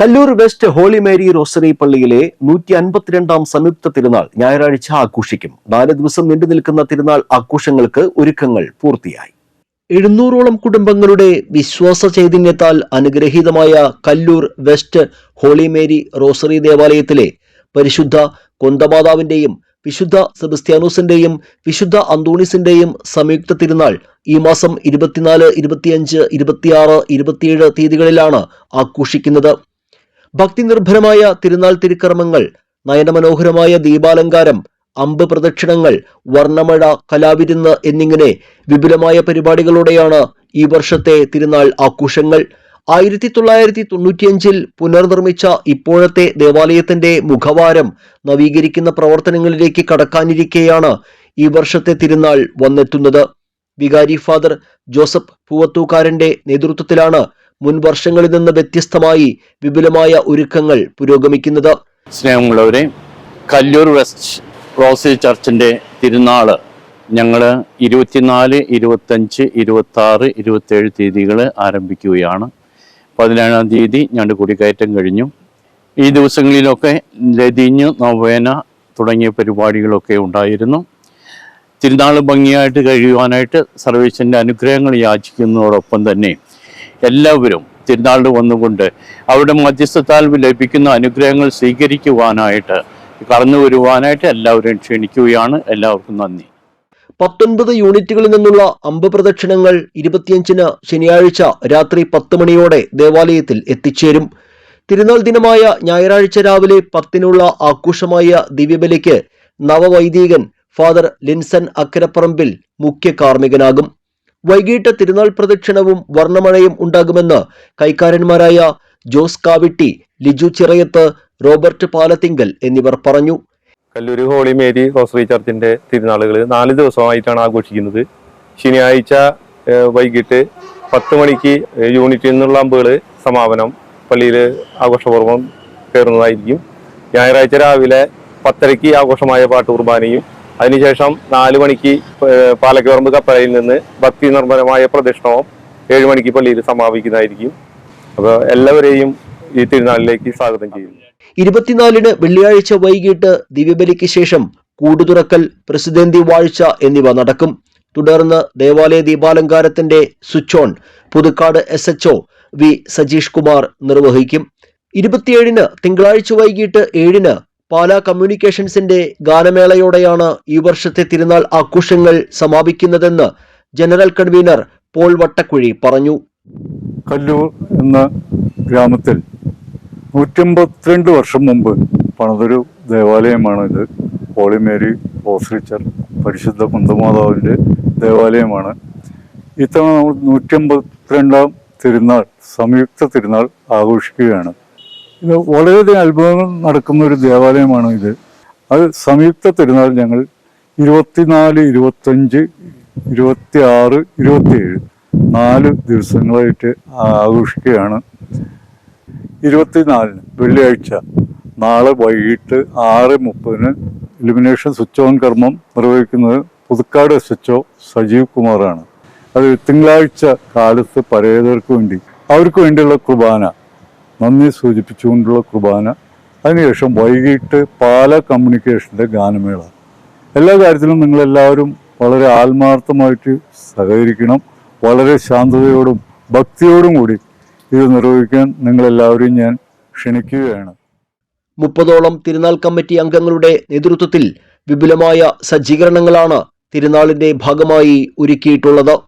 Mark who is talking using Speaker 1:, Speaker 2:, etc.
Speaker 1: Kallur West Holy Mary Rosary പള്ളിയിലെ നൂറ്റി അൻപത്തിരണ്ടാം സംയുക്ത തിരുനാൾ ഞായറാഴ്ച ആഘോഷിക്കും. നാല് ദിവസം നീണ്ടു നിൽക്കുന്ന തിരുനാൾ ആഘോഷങ്ങൾക്ക് ഒരുക്കങ്ങൾ പൂർത്തിയായി. എഴുന്നൂറോളം കുടുംബങ്ങളുടെ വിശ്വാസ ചൈതന്യത്താൽ അനുഗ്രഹീതമായ Kallur West Holy Mary Rosary ദേവാലയത്തിലെ പരിശുദ്ധ കൊന്തമാതാവിന്റെയും വിശുദ്ധ സെബസ്ത്യാനോസിന്റെയും വിശുദ്ധ അന്തോണിസിന്റെയും സംയുക്ത തിരുനാൾ ഈ മാസം ഇരുപത്തിനാല് ഇരുപത്തിയഞ്ച് ഇരുപത്തിയാറ് ഇരുപത്തിയേഴ് തീയതികളിലാണ് ആഘോഷിക്കുന്നത്. ഭക്തി നിർഭരമായ തിരുനാൾ തിരുക്കർമ്മങ്ങൾ നയനമനോഹരമായ ദീപാലങ്കാരം അമ്പ് പ്രദക്ഷിണങ്ങൾ വർണമഴ കലാവിരുന്ന് എന്നിങ്ങനെ വിപുലമായ പരിപാടികളോടെയാണ് ഈ വർഷത്തെ തിരുനാൾ ആഘോഷങ്ങൾ. ആയിരത്തി തൊള്ളായിരത്തി തൊണ്ണൂറ്റിയഞ്ചിൽ പുനർനിർമ്മിച്ച ഇപ്പോഴത്തെ ദേവാലയത്തിന്റെ മുഖവാരം നവീകരിക്കുന്ന പ്രവർത്തനങ്ങളിലേക്ക് കടക്കാനിരിക്കെയാണ് ഈ വർഷത്തെ തിരുനാൾ വന്നെത്തുന്നത്. വികാരി ഫാദർ ജോസഫ് പൂവത്തൂക്കാരന്റെ നേതൃത്വത്തിലാണ് മുൻ വർഷങ്ങളിൽ നിന്ന് വ്യത്യസ്തമായി വിപുലമായ ഒരുക്കങ്ങൾ പുരോഗമിക്കുന്നത്.
Speaker 2: സ്നേഹമുള്ളവരെ കല്ലൂർ വെസ്റ്റ് റോസി ചർച്ചിന്റെ തിരുനാൾ ഞങ്ങൾ ഇരുപത്തിനാല് ഇരുപത്തഞ്ച് ഇരുപത്താറ് ഇരുപത്തേഴ് തീയതികൾ ആരംഭിക്കുകയാണ്. പതിനേഴാം തീയതി ഞണ്ട് കുടിക്കയറ്റം കഴിഞ്ഞു. ഈ ദിവസങ്ങളിലൊക്കെ ലതിഞ്ഞ് നവേന തുടങ്ങിയ പരിപാടികളൊക്കെ ഉണ്ടായിരുന്നു. തിരുനാൾ ഭംഗിയായിട്ട് കഴിയുവാനായിട്ട് സർവീസിന്റെ അനുഗ്രഹങ്ങൾ യാചിക്കുന്നതോടൊപ്പം തന്നെ എല്ലാവരും തിരുനാളിൽ വന്നുകൊണ്ട് അവരുടെ മധ്യസ്ഥത്താൽ ലഭിക്കുന്ന അനുഗ്രഹങ്ങൾ സ്വീകരിക്കുവാനായിട്ട് കടന്നു വരുവാനായിട്ട് എല്ലാവരും ക്ഷണിക്കുകയാണ്. എല്ലാവർക്കും നന്ദി.
Speaker 1: പത്തൊൻപത് യൂണിറ്റുകളിൽ നിന്നുള്ള അമ്പ് പ്രദക്ഷിണങ്ങൾ ഇരുപത്തിയഞ്ചിന് ശനിയാഴ്ച രാത്രി പത്ത് മണിയോടെ ദേവാലയത്തിൽ എത്തിച്ചേരും. തിരുനാൾ ദിനമായ ഞായറാഴ്ച രാവിലെ പത്തിനുള്ള ആഘോഷമായ ദിവ്യബലിക്ക് നവവൈദികൻ ഫാദർ ലിൻസൺ അക്കരപ്പറമ്പിൽ മുഖ്യ കാർമ്മികനാകും വൈകിട്ട് തിരുനാൾ പ്രദക്ഷിണവും വർണമഴയും ഉണ്ടാകുമെന്ന് കൈക്കാരന്മാരായ ജോസ് കാവിട്ടി ലിജു ചിറയത്ത് റോബർട്ട് പാലത്തിങ്കൽ എന്നിവർ പറഞ്ഞു.
Speaker 3: കല്ലൂർ ഹോളി മേരി റോസറി ചർച്ചിന്റെ തിരുനാളുകൾ നാല് ദിവസമായിട്ടാണ് ആഘോഷിക്കുന്നത്. ശനിയാഴ്ച വൈകിട്ട് പത്ത് മണിക്ക് യൂണിറ്റിൽ നിന്നുള്ള അമ്പുകൾ സമാപനം പള്ളിയിൽ ആഘോഷപൂർവം കയറുന്നതായിരിക്കും ഞായറാഴ്ച രാവിലെ പത്തരയ്ക്ക് ആഘോഷമായ പാട്ട് കുർബാനയും അതിനുശേഷം നാല് മണിക്ക് പാലക്കുറമ്പ് കപ്പലയിൽ നിന്ന് ഭക്തി നിർമ്മലമായ പ്രദക്ഷിണവും ഏഴ് മണിക്ക് പള്ളിയിൽ സമാപിക്കുന്നതായിരിക്കും. അപ്പോൾ എല്ലാവരെയും ഈ തിരുനാളിലേക്ക് സ്വാഗതം ചെയ്യുന്നു.
Speaker 1: ഇരുപത്തിനാലിന് വെള്ളിയാഴ്ച വൈകിട്ട് ദിവ്യബലിക്ക് ശേഷം കൂടുതുറക്കൽ പ്രസിദ്ധന്തി വാഴ്ച എന്നിവ നടക്കും. തുടർന്ന് ദേവാലയ ദീപാലങ്കാരത്തിന്റെ switch on Puthukkad S H V Sajeesh Kumar നിർവഹിക്കും. ഇരുപത്തിയേഴിന് തിങ്കളാഴ്ച വൈകിട്ട് ഏഴിന് പാലാ കമ്മ്യൂണിക്കേഷൻസിന്റെ ഗാനമേളയോടെയാണ് ഈ വർഷത്തെ തിരുനാൾ ആഘോഷങ്ങൾ സമാപിക്കുന്നതെന്ന് ജനറൽ കൺവീനർ പോൾ വട്ടക്കുഴി പറഞ്ഞു.
Speaker 4: കല്ലൂർ എന്ന ഗ്രാമത്തിൽ നൂറ്റമ്പത്തിരണ്ട് വർഷം മുമ്പ് പണിതൊരു ദേവാലയമാണ് ഇത്. ഹോളിമേരി ഓസ്രിച്ചർ പരിശുദ്ധ കുന്തമാതാവിന്റെ ദേവാലയമാണ്. ഇത്തവണ നമ്മൾ നൂറ്റമ്പത്തിരണ്ടാം തിരുനാൾ സംയുക്ത തിരുനാൾ ആഘോഷിക്കുകയാണ്. ഇത് വളരെയധികം അത്ഭുതങ്ങൾ നടക്കുന്ന ഒരു ദേവാലയമാണ് ഇത്. അത് സംയുക്ത തിരുനാൾ ഞങ്ങൾ ഇരുപത്തിനാല് ഇരുപത്തഞ്ച് ഇരുപത്തി ആറ് ഇരുപത്തിയേഴ് നാല് ദിവസങ്ങളായിട്ട് ആഘോഷിക്കുകയാണ്. ഇരുപത്തിനാലിന് വെള്ളിയാഴ്ച നാളെ വൈകിട്ട് ആറ് മുപ്പതിന് ഇലുമിനേഷൻ സ്വിച്ച് ഓൺ കർമ്മം നിർവഹിക്കുന്നത് പുതുക്കാട് എസ് സജീവ് കുമാറാണ്. അത് തിങ്കളാഴ്ച കാലത്ത് പരേതർക്ക് വേണ്ടി അവർക്ക് വേണ്ടിയുള്ള കുർബാന നന്ദി സൂചിപ്പിച്ചുകൊണ്ടുള്ള കുർബാന. അതിനുശേഷം വൈകിട്ട് പാല കമ്മ്യൂണിക്കേഷന്റെ ഗാനമേള. എല്ലാ കാര്യത്തിലും നിങ്ങളെല്ലാവരും വളരെ ആത്മാർത്ഥമായിട്ട് സഹകരിക്കണം. വളരെ ശാന്തതയോടും ഭക്തിയോടും കൂടി ഇത് നിർവഹിക്കാൻ നിങ്ങളെല്ലാവരെയും ഞാൻ ക്ഷണിക്കുകയാണ്.
Speaker 1: മുപ്പതോളം തിരുനാൾ കമ്മിറ്റി അംഗങ്ങളുടെ നേതൃത്വത്തിൽ വിപുലമായ സജ്ജീകരണങ്ങളാണ് തിരുനാളിന്റെ ഭാഗമായി ഒരുക്കിയിട്ടുള്ളത്.